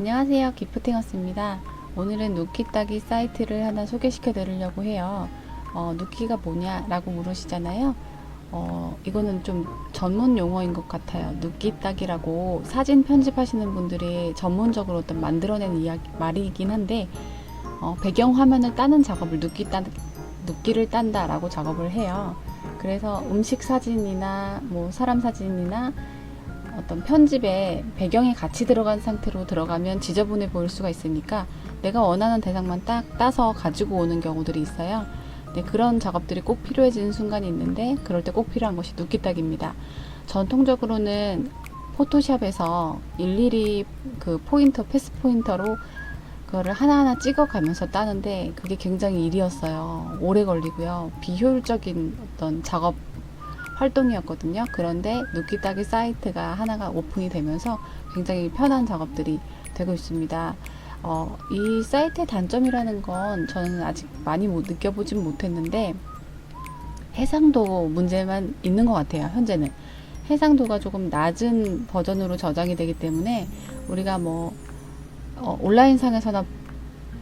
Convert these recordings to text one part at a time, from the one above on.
안녕하세요. 기프팅어스입니다. 오늘은 누키 따기 사이트를 하나 소개시켜 드리려고 해요. 어, 누키가 뭐냐 라고 물으시잖아요. 어, 이거는 좀 전문 용어인 것 같아요. 누키 따기라고 사진 편집하시는 분들이 전문적으로 어떤 만들어낸 이야기, 말이긴 한데, 어, 배경 화면을 따는 작업을 누키 따, 누키를 딴다라고 작업을 해요. 그래서 음식 사진이나 뭐 사람 사진이나 어떤 편집에 배경이 같이 들어간 상태로 들어가면 지저분해 보일 수가 있으니까 내가 원하는 대상만 딱 따서 가지고 오는 경우들이 있어요. 네, 그런 작업들이 꼭 필요해지는 순간이 있는데 그럴 때 꼭 필요한 것이 눕기딱입니다. 전통적으로는 포토샵에서 일일이 그 포인터, 패스 포인터로 그거를 하나하나 찍어가면서 따는데 그게 굉장히 일이었어요. 오래 걸리고요. 비효율적인 어떤 작업 활동이었거든요. 그런데 누기 따기 사이트가 하나가 오픈이 되면서 굉장히 편한 작업들이 되고 있습니다. 어, 이 사이트의 단점이라는 건 저는 아직 많이 못 느껴보진 못했는데 해상도 문제만 있는 것 같아요. 현재는 해상도가 조금 낮은 버전으로 저장이 되기 때문에 우리가 뭐 어, 온라인 상에서나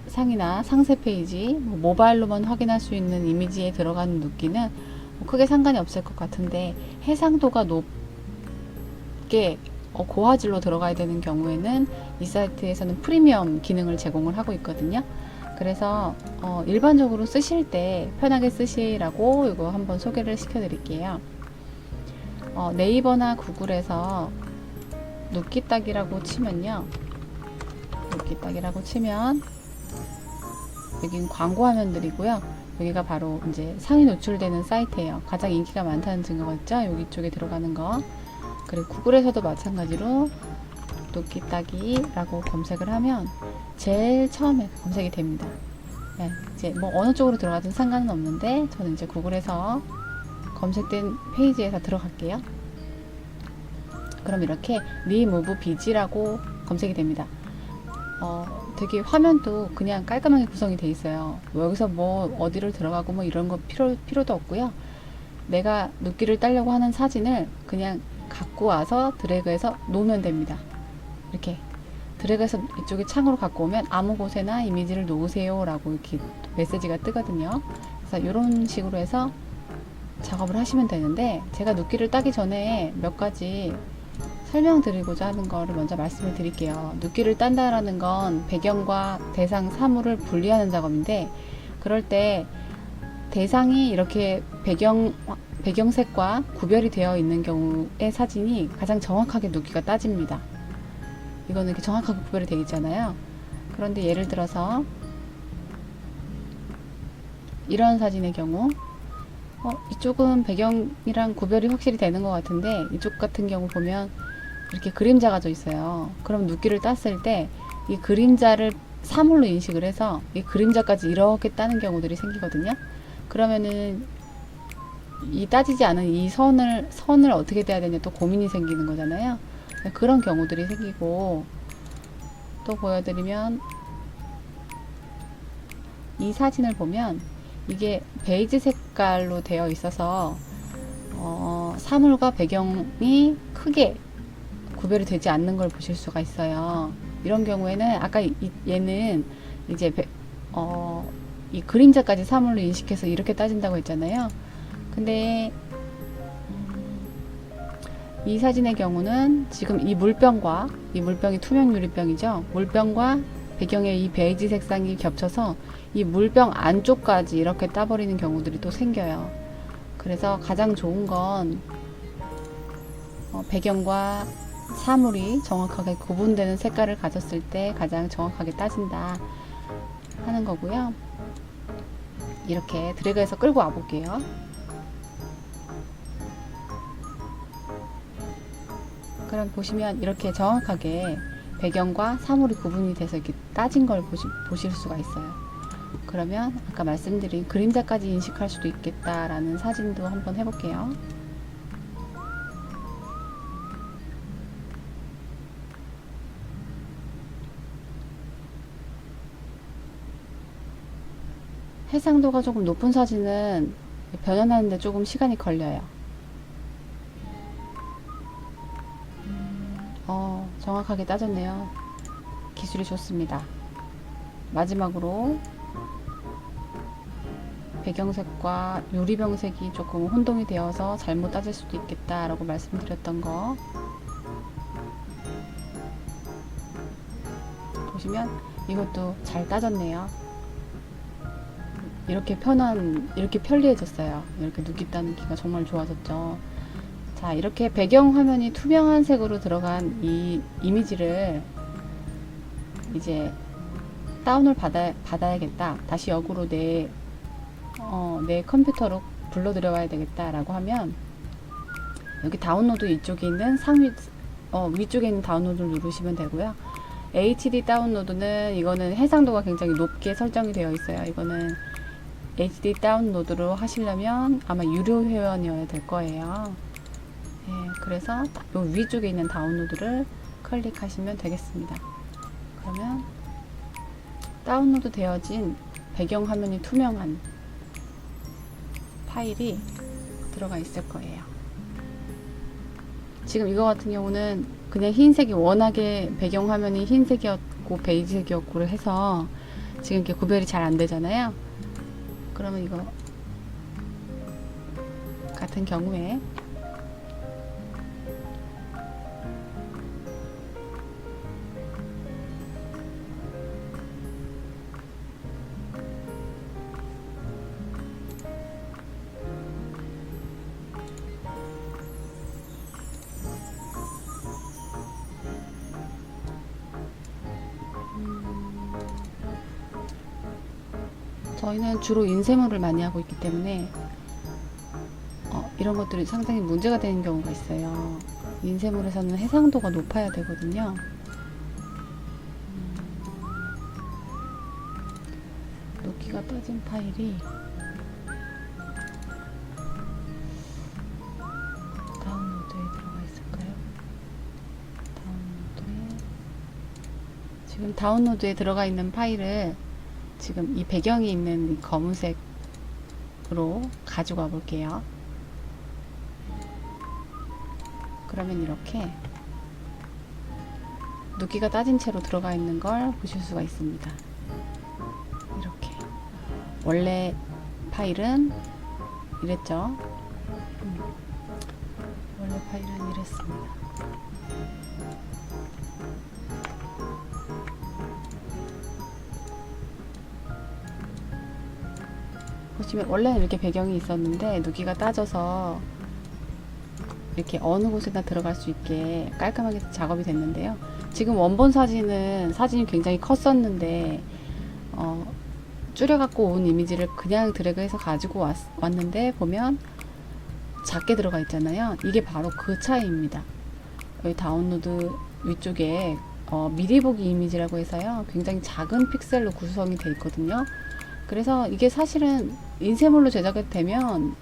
상이나 상세 페이지, 뭐 모바일로만 확인할 수 있는 이미지에 들어가는 눕기는 뭐 크게 상관이 없을 것 같은데 해상도가 높게 어, 고화질로 들어가야 되는 경우에는 이 사이트에서는 프리미엄 기능을 제공을 하고 있거든요. 그래서 어, 일반적으로 쓰실 때 편하게 쓰시라고 이거 한번 소개를 시켜드릴게요. 어, 네이버나 구글에서 눕기딱이라고 치면요. 눕기딱이라고 치면 여긴 광고 화면들이고요. 여기가 바로 이제 상위 노출되는 사이트예요. 가장 인기가 많다는 증거가 있죠. 여기 쪽에 들어가는 거. 그리고 구글에서도 마찬가지로 도끼 따기라고 검색을 하면 제일 처음에 검색이 됩니다. 네, 이제 뭐 어느 쪽으로 들어가든 상관은 없는데 저는 이제 구글에서 검색된 페이지에서 들어갈게요. 그럼 이렇게 리무브 비지라고 검색이 됩니다. 어, 되게 화면도 그냥 깔끔하게 구성이 돼 있어요. 뭐 여기서 뭐 어디를 들어가고 뭐 이런 거 필요, 필요도 없고요. 내가 눕기를 따려고 하는 사진을 그냥 갖고 와서 드래그해서 놓으면 됩니다. 이렇게 드래그해서 이쪽에 창으로 갖고 오면 아무 곳에나 이미지를 놓으세요 라고 이렇게 메시지가 뜨거든요. 그래서 이런 식으로 해서 작업을 하시면 되는데 제가 눕기를 따기 전에 몇 가지 설명드리고자 하는 거를 먼저 말씀을 드릴게요. 눕기를 딴다라는 건 배경과 대상 사물을 분리하는 작업인데 그럴 때 대상이 이렇게 배경 배경색과 구별이 되어 있는 경우의 사진이 가장 정확하게 눕기가 따집니다. 이거는 이렇게 정확하게 구별이 되어 있잖아요. 그런데 예를 들어서 이런 사진의 경우 어, 이쪽은 배경이랑 구별이 확실히 되는 것 같은데 이쪽 같은 경우 보면 이렇게 그림자가 져 있어요. 그럼 눕기를 땄을 때 이 그림자를 사물로 인식을 해서 이 그림자까지 이렇게 따는 경우들이 생기거든요. 그러면은 이 따지지 않은 이 선을 선을 어떻게 떼야 되냐 또 고민이 생기는 거잖아요. 그런 경우들이 생기고 또 보여드리면 이 사진을 보면 이게 베이지 색깔로 되어 있어서 어, 사물과 배경이 크게 구별이 되지 않는 걸 보실 수가 있어요. 이런 경우에는 아까 이, 얘는 이제 배, 어, 이 그림자까지 사물로 인식해서 이렇게 따진다고 했잖아요. 근데 이 사진의 경우는 지금 이 물병과 이 물병이 투명 유리병이죠. 물병과 배경의 이 베이지 색상이 겹쳐서 이 물병 안쪽까지 이렇게 따버리는 경우들이 또 생겨요. 그래서 가장 좋은 건 어, 배경과 사물이 정확하게 구분되는 색깔을 가졌을 때 가장 정확하게 따진다 하는 거고요. 이렇게 드래그해서 끌고 와 볼게요. 그럼 보시면 이렇게 정확하게 배경과 사물이 구분이 돼서 이렇게 따진 걸 보시, 보실 수가 있어요. 그러면 아까 말씀드린 그림자까지 인식할 수도 있겠다라는 사진도 한번 해볼게요. 해상도가 조금 높은 사진은 변환하는데 조금 시간이 걸려요. 어, 정확하게 따졌네요. 기술이 좋습니다. 마지막으로 배경색과 유리병색이 조금 혼동이 되어서 잘못 따질 수도 있겠다라고 말씀드렸던 거 보시면 이것도 잘 따졌네요. 이렇게 편한 이렇게 편리해졌어요. 이렇게 눕기 따는기가 정말 좋아졌죠. 자 이렇게 배경 화면이 투명한 색으로 들어간 이 이미지를 이제 다운을 받아, 받아야겠다. 다시 역으로 내, 어, 내 컴퓨터로 불러들여와야 되겠다라고 하면 여기 다운로드 이쪽에 있는 상위 어, 위쪽에 있는 다운로드를 누르시면 되고요. HD 다운로드는 이거는 해상도가 굉장히 높게 설정이 되어 있어요. 이거는 HD 다운로드로 하시려면 아마 유료 회원이어야 될 거예요. 예, 그래서 요 위쪽에 있는 다운로드를 클릭하시면 되겠습니다. 그러면 다운로드 되어진 배경 화면이 투명한 파일이 들어가 있을 거예요. 지금 이거 같은 경우는 그냥 흰색이 워낙에 배경 화면이 흰색이었고 베이지색이었고 해서 지금 이렇게 구별이 잘 안 되잖아요. 그러면 이거 같은 경우에 저희는 주로 인쇄물을 많이 하고 있기 때문에 어, 이런 것들이 상당히 문제가 되는 경우가 있어요. 인쇄물에서는 해상도가 높아야 되거든요. 음, 녹기가 떠진 파일이 다운로드에 들어가 있을까요? 다운로드에 지금 다운로드에 들어가 있는 파일을 지금 이 배경이 있는 이 검은색으로 가지고 와 볼게요. 그러면 이렇게 눕기가 따진 채로 들어가 있는 걸 보실 수가 있습니다. 이렇게 원래 파일은 이랬죠. 음. 원래 파일은 이랬습니다. 보시면 원래는 이렇게 배경이 있었는데 누기가 따져서 이렇게 어느 곳에나 들어갈 수 있게 깔끔하게 작업이 됐는데요. 지금 원본 사진은 사진이 굉장히 컸었는데 어, 줄여갖고 온 이미지를 그냥 드래그해서 가지고 왔, 왔는데 보면 작게 들어가 있잖아요. 이게 바로 그 차이입니다. 여기 다운로드 위쪽에 어, 미리 보기 이미지라고 해서요. 굉장히 작은 픽셀로 구성이 되어 있거든요. 그래서 이게 사실은 인쇄물로 제작이 되면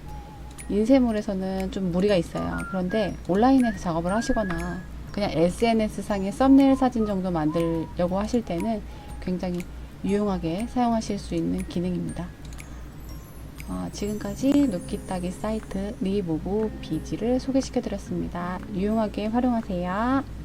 인쇄물에서는 좀 무리가 있어요. 그런데 온라인에서 작업을 하시거나 그냥 SNS 상의 썸네일 사진 정도 만들려고 하실 때는 굉장히 유용하게 사용하실 수 있는 기능입니다. 어, 지금까지 노키따기 사이트 리모브 비지를 소개시켜 드렸습니다. 유용하게 활용하세요.